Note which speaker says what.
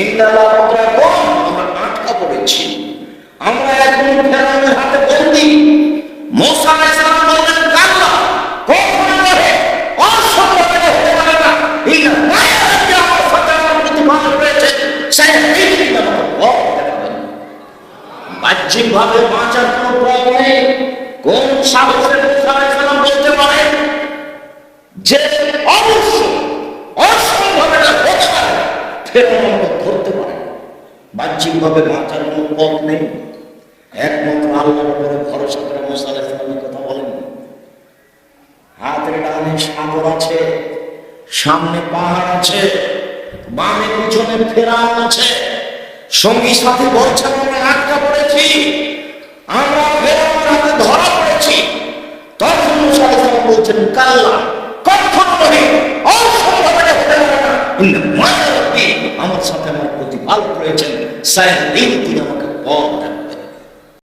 Speaker 1: আমরা আটকা পড়েছি। আমরা এখন ফেরাউনের হাতে বন্দি। মোসা আলাইহিস সালাম বললেন কাল্লা কখনো নহে অসম্ভব হতে পারে না। এই না আমার সাথে বাঁচার কোনো পথ নেই। কোন সাহসের ধরতে পারে। বাহ্যিকভাবে বাঁচার কোনো পথ নেই। একমাত্র আল্লাহর উপরে ভরসা করে মোসা আলাইহিস কথা বলেন। হাতের ডানে সাগর আছে, সামনে পাহাড় আছে, বামে পিছনে ফেরাউন আছে। সঙ্গী সাথে বলছেন আমরা আটকা পড়েছি, আমরা ফেরাউনের হাতে ধরা পড়েছি। তখন মুসা আলাইহিস বলছেন, কাল্লা কখন নহে, অসম্ভব হতে আমার সাথে আমার প্রতিপালক রয়েছেন সাহেব দিন তিনি আমাকে পথ